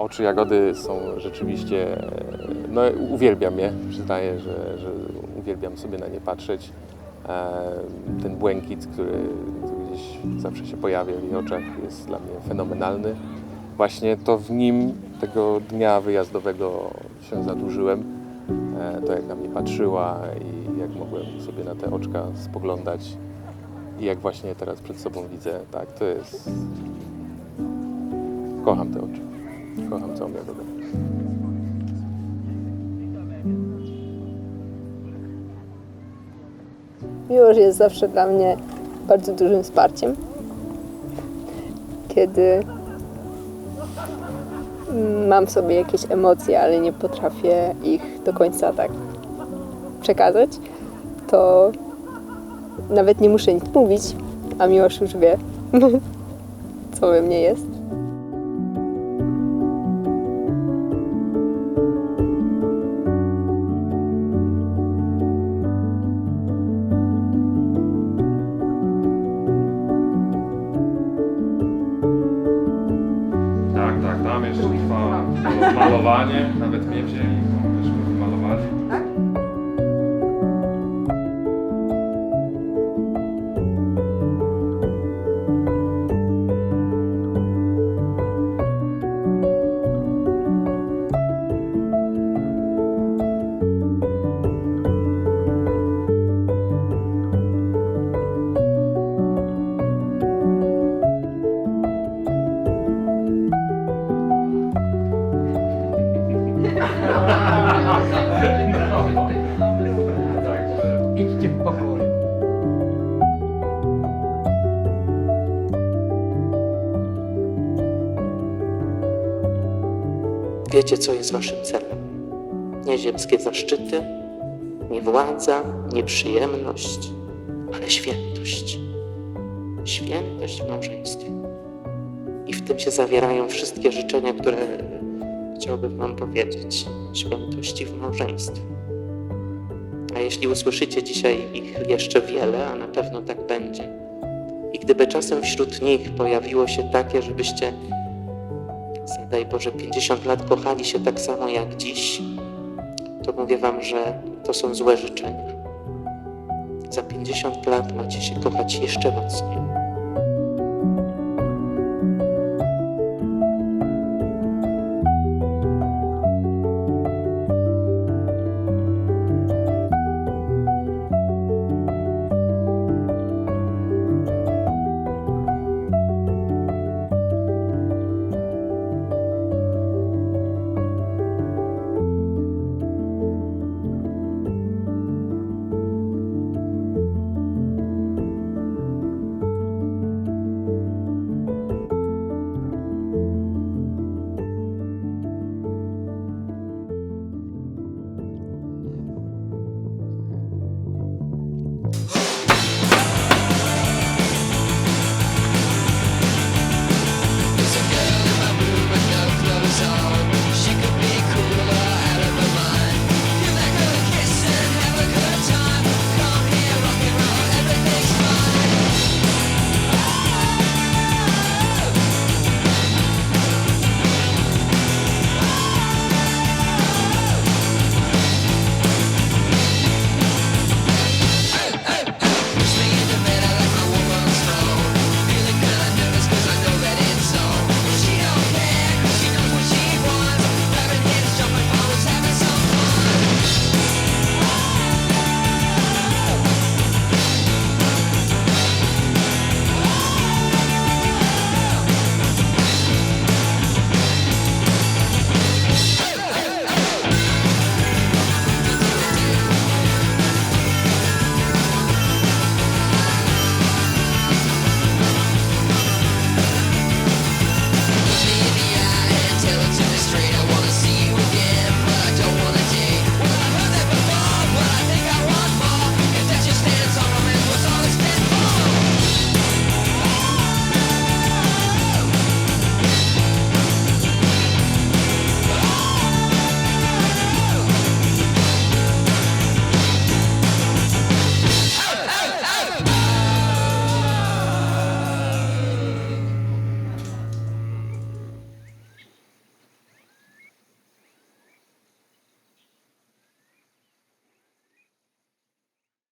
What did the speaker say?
Oczy jagody są rzeczywiście, e, no uwielbiam je, przyznaję, że, że uwielbiam sobie na nie patrzeć. E, Ten błękit, który, gdzieś zawsze się pojawia w jej oczach jest dla mnie fenomenalny. Właśnie to w nim tego dnia wyjazdowego się zadłużyłem. E, To jak na mnie patrzyła i jak mogłem sobie na te oczka spoglądać i jak właśnie teraz przed sobą widzę, tak, to jest... Kocham te oczy. Jagodę. Miłość jest zawsze dla mnie bardzo dużym wsparciem. Kiedy mam w sobie jakieś emocje, ale nie potrafię ich do końca tak przekazać, to nawet nie muszę nic mówić, a miłość już wie, co we mnie jest. Malowanie, nawet mnie wzięli, żeśmy wymalowali. Idźcie w pokoju. Wiecie, co jest waszym celem. Nie ziemskie zaszczyty, nie władza, nie przyjemność, ale świętość. Świętość w małżeństwie. I w tym się zawierają wszystkie życzenia, które chciałbym wam powiedzieć. Świętości w małżeństwie. A jeśli usłyszycie dzisiaj ich jeszcze wiele, a na pewno tak będzie, i gdyby czasem wśród nich pojawiło się takie, żebyście zadaj Boże 50 lat kochali się tak samo jak dziś, to mówię wam, że to są złe życzenia. Za 50 lat macie się kochać jeszcze mocniej.